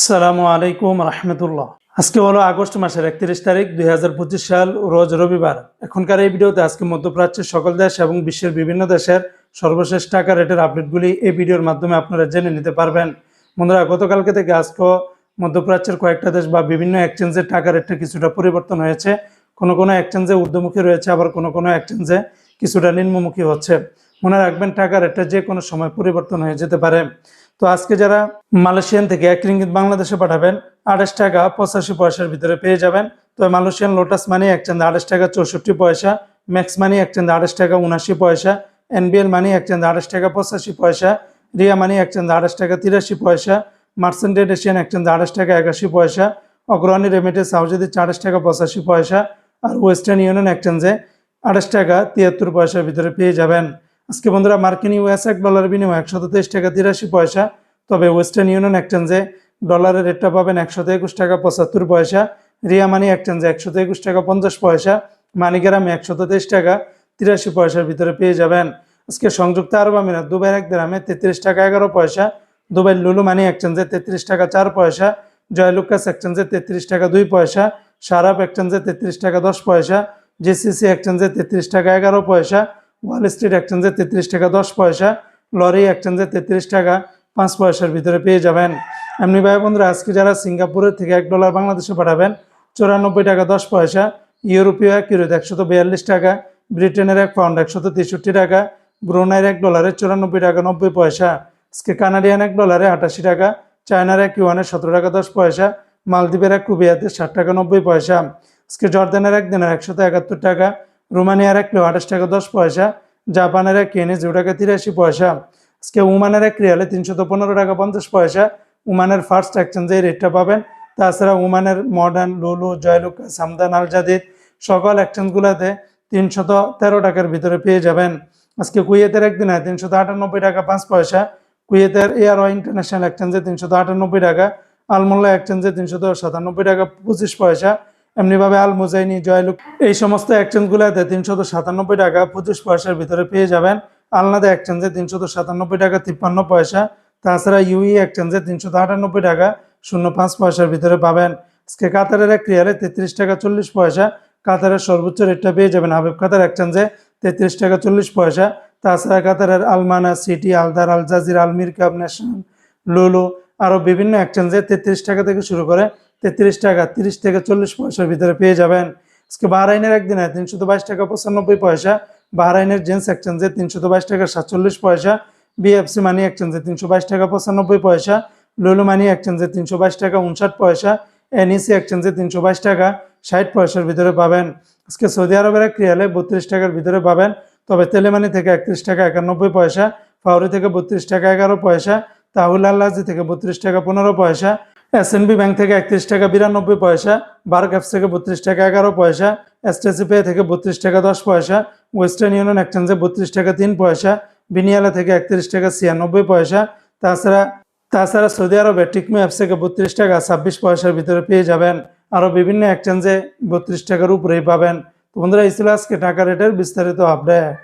আসসালামু আলাইকুম রহমতুল্লাহ। আজকে হলো আগস্ট মাসের একত্রিশ তারিখ, দুই হাজার পঁচিশ সাল, রোজ রবিবার। এখনকার এই ভিডিওতে আজকে মধ্যপ্রাচ্যের সকল দেশ এবং বিশ্বের বিভিন্ন দেশের সর্বশেষ টাকা রেটের আপডেটগুলি এই ভিডিওর মাধ্যমে আপনারা জেনে নিতে পারবেন। বন্ধুরা, গতকালকে থেকে আজকে মধ্যপ্রাচ্যের কয়েকটা দেশ বা বিভিন্ন এক্সচেঞ্জের টাকা রেটটা কিছুটা পরিবর্তন হয়েছে। কোনো কোনো এক্সচেঞ্জে ঊর্ধ্বমুখী রয়েছে, আবার কোনো কোনো এক্সচেঞ্জে কিছুটা নিম্নমুখী হচ্ছে। মনে রাখবেন, টাকার রেটটা যে কোনো সময় পরিবর্তন হয়ে যেতে পারে। তো আজকে যারা মালয়েশিয়ান থেকে এক রিঙ্গিত বাংলাদেশে পাঠাবেন, আঠাশ টাকা পঁচাশি পয়সার ভিতরে পেয়ে যাবেন। তো মালয়েশিয়ান লোটাস মানি এক একচেঞ্জ আঠাশ টাকা চৌষট্টি পয়সা ম্যাক্স মানি এক একচেঞ্জ আঠাশ টাকা উনাশি পয়সা এনবিএল মানি এক একচেঞ্জ আঠাশ টাকা পঁচাশি পয়সা রিয়া মানি এক একচেঞ্জ আঠাশ টাকা তিরাশি পয়সা মার্সেন্টেড এশিয়ান একচেঞ্জ আঠাশ টাকা একাশি পয়সা অগ্রণী রেমিটেন্স হাউজেদি আঠাশ টাকা পঁচাশি পয়সা, আর ওয়েস্টার্ন ইউনিয়ন এক্সচেঞ্জে আঠাশ টাকা তিয়াত্তর পয়সার ভিতরে পেয়ে যাবেন। আজকে বন্ধুরা মার্কিন ইউএস এক ডলার বিনিময় একশো তেইশ টাকা তিরাশি পয়সা। তবে ওয়েস্টার্ন ইউনিয়ন এক্সচেঞ্জে ডলারের রেটটা পাবেন একশত একুশ টাকা পঁচাত্তর পয়সা। রিয়া মানি এক্সচেঞ্জে একশত একুশ টাকা পঞ্চাশ পয়সা। মানিগ্রামে একশত তেইশ টাকা তিরাশি পয়সার ভিতরে পেয়ে যাবেন। আজকে সংযুক্ত আরব আমিরাত, দুবাইয়ের এক গ্রামে তেত্রিশ টাকা এগারো পয়সা। দুবাই লুলু মানি এক্সচেঞ্জে তেত্রিশ টাকা চার পয়সা। জয়লুকাস এক্সচেঞ্জে তেত্রিশ টাকা দুই পয়সা। সারাপ এক্সচেঞ্জে তেত্রিশ টাকা দশ পয়সা। জেসিসি এক্সচেঞ্জে তেত্রিশ টাকা এগারো পয়সা ওয়াল স্ট্রিট এক্সচেঞ্জে তেত্রিশ টাকা দশ পয়সা লরি এক্সচেঞ্জে তেত্রিশ টাকা পাঁচ পয়সার ভিতরে পেয়ে যাবেন। এমনি ভাই বন্ধুরা, আজকে যারা সিঙ্গাপুরের থেকে এক ডলার বাংলাদেশে পাঠাবেন, চুরানব্বই টাকা দশ পয়সা, ইউরোপীয় এক ইউরোতে একশত বিয়াল্লিশ টাকা, ব্রিটেনের এক পাউন্ড একশত তেষট্টি টাকা, ব্রুনাইয়ের এক ডলারে চুরানব্বই টাকা নব্বই পয়সা, আজকে কানাডিয়ান এক ডলারে আটাশি টাকা, চায়নার এক ইউয়ানে সতেরো টাকা দশ পয়সা, মালদ্বীপের এক রুবিয়াতে ষাট টাকা নব্বই পয়সা। আজকে জর্দানের এক দিনের একশত একাত্তর টাকা, রোমানিয়ার এক কিলো আঠাশ টাকা দশ পয়সা, জাপানের এক কেনে জিরো টাকা তিরাশি পয়সা। আজকে উমানের এক রিয়ালে তিনশত পনেরো টাকা পঞ্চাশ পয়সা। উমানের ফার্স্ট এক্সচেঞ্জে এই রেটটা পাবেন। তাছাড়া উমানের মডার্ন লুলু, জয়লুকা, সামদান আল জাদিদ সকল এক্সচেঞ্জগুলোতে তিনশত তেরো টাকার ভিতরে পেয়ে যাবেন। আজকে কুয়েতের একদিনে তিনশত আটানব্বই টাকা পাঁচ পয়সা। কুয়েতের এয়ারও ইন্টারন্যাশনাল এক্সচেঞ্জে তিনশত আটানব্বই টাকা। আলমোল্লা এক্সচেঞ্জে তিনশত সাতানব্বই টাকা পঁচিশ পয়সা। এমনিভাবে আল মুজাইনি, জয়লুক, এই সমস্ত এক্সচেঞ্জগুলোতে তিনশত সাতানব্বই টাকা পঁচিশ পয়সার ভিতরে পেয়ে যাবেন। আলনাদা এক্সচেঞ্জে তিনশত সাতানব্বই টাকা তিপ্পান্ন পয়সা, তাছাড়া ইউই এক্সচেঞ্জে তিনশত আটানব্বই টাকা শূন্য পাঁচ পয়সার ভিতরে পাবেন। আজকে কাতারের এক রিয়ালে তেত্রিশ টাকা চল্লিশ পয়সা, কাতারের সর্বোচ্চ রেটটা পেয়ে যাবেন হাবিব কাতার এক্সচেঞ্জে তেত্রিশ টাকা চল্লিশ পয়সা, তাছাড়া কাতারের Almana, City, Aldar, Al Jazeera Almirqab National, Lulu আরও বিভিন্ন এক্সচেঞ্জে তেত্রিশ টাকা থেকে শুরু করে তেত্রিশ টাকা, তিরিশ থেকে চল্লিশ পয়সার ভিতরে পেয়ে যাবেন। আজকে বাহরাইনের একদিনে তিনশত বাইশ টাকা, পঁচানব্বই পয়সা। বাহরাইনের জেন্স এক্সচেঞ্জে তিনশত বাইশ টাকা, সাতচল্লিশ পয়সা। বিএফসি মানি এক্সচেঞ্জে তিনশো বাইশ টাকা, পঁচানব্বই পয়সা। লুলু মানি এক্সচেঞ্জে তিনশো বাইশ টাকা উনষাট পয়সা। এনইসি এক্সচেঞ্জে তিনশো বাইশ টাকা, ষাট পয়সার ভিতরে পাবেন। আজকে সৌদি আরবের এক রিয়ালে বত্রিশ টাকার ভিতরে পাবেন। তবে তেলেমানি থেকে একত্রিশ টাকা, একানব্বই পয়সা। ফাউরি থেকে বত্রিশ টাকা, এগারো পয়সা। তাহুল আল্লাজি থেকে বত্রিশ টাকা, পনেরো পয়সা। এসএনবি ব্যাংক থেকে একত্রিশ টাকা বিরানব্বই পয়সা বার্ক অ্যাপস থেকে বত্রিশ টাকা এগারো পয়সা এসটিসি পে থেকে বত্রিশ টাকা দশ পয়সা ওয়েস্টার্ন ইউনিয়ন এক্সচেঞ্জে বত্রিশ টাকা তিন পয়সা বিনিয়ালা থেকে একত্রিশ টাকা ছিয়ানব্বই পয়সা, তাছাড়া তাছাড়া সৌদি আরবে টিকমো অ্যাপস থেকে বত্রিশ টাকা ছাব্বিশ পয়সার ভিতরে পেয়ে যাবেন। আরও বিভিন্ন এক্সচেঞ্জে বত্রিশ টাকার উপরেই পাবেন। তো বন্ধুরা, এই ছিল আজকে টাকা রেটের বিস্তারিত আপডেট